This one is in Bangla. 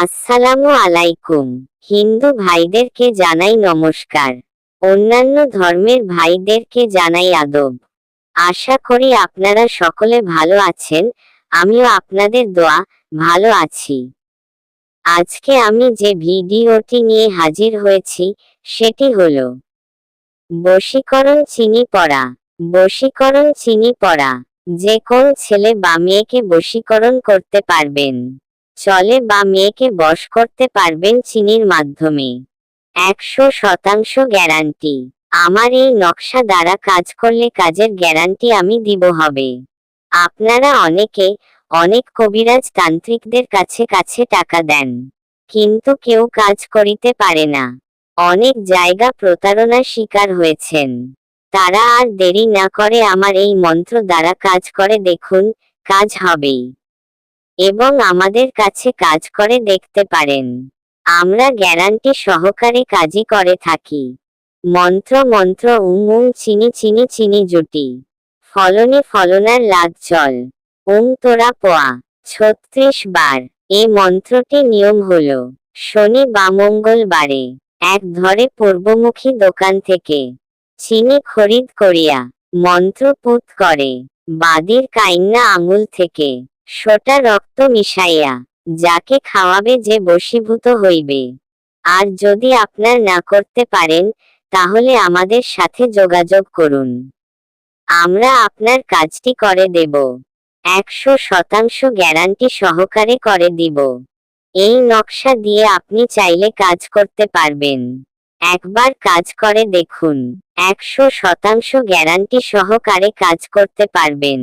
আসসালামু আলাইকুম। হিন্দু ভাইদেরকে জানাই নমস্কার। অন্যান্য ধর্মের ভাইদেরকে জানাই আদব। আশা করি আপনারা সকলে ভালো আছেন, আমিও আপনাদের দোয়া, ভালো আছি। আজকে আমি যে ভিডিওটি নিয়ে হাজির হয়েছি, সেটি হল বশীকরণ চিনি পড়া। বশীকরণ চিনি পড়া। যে কোন ছেলে বা মেয়েকে বশীকরণ করতে পারবেন। চলে বা মেয়েকে বশ করতে পারবেন চিনির মাধ্যমে। একশো শতাংশ গ্যারান্টি। আমার এই নকশা দ্বারা কাজ করলে কাজের গ্যারান্টি আমি দিব হবে। আপনারা অনেকে অনেক কবিরাজ তান্ত্রিকদের কাছে কাছে টাকা দেন। কিন্তু কেউ কাজ করিতে পারে না। অনেক জায়গা প্রতারণার শিকার হয়েছেন। তারা আর দেরি না করে আমার এই মন্ত্র দ্বারা কাজ করে দেখুন, কাজ হবেই। এবং আমাদের কাছে কাজ করে দেখতে পারেন। আমরা গ্যারান্টি সহকারে কাজই করে থাকি। মন্ত্র মন্ত্র, উম উম, চিনি চিনি চিনি, জুটি। ফলনে ফলনার লাগ চল উম, তোরা পোয়া। ছত্রিশ বার। এ মন্ত্রটি নিয়ম হল, শনি বা মঙ্গলবারে, এক ধরে পূর্বমুখী দোকান থেকে, চিনি খরিদ করিয়া মন্ত্র পুত করে, বাদির কাইন্না আঙুল থেকে সোটা রক্ত মিশাইয়া, যাকে খাওয়াবে যে বশীভূত হইবে। আর যদি আপনার না করতে পারেন, তাহলে আমাদের সাথে যোগাযোগ করুন। আমরা আপনার কাজটি করে দেব। একশো শতাংশ গ্যারান্টি সহকারে করে দিব। এই নকশা দিয়ে আপনি চাইলে কাজ করতে পারবেন। একবার কাজ করে দেখুন। একশো শতাংশ গ্যারান্টি সহকারে কাজ করতে পারবেন।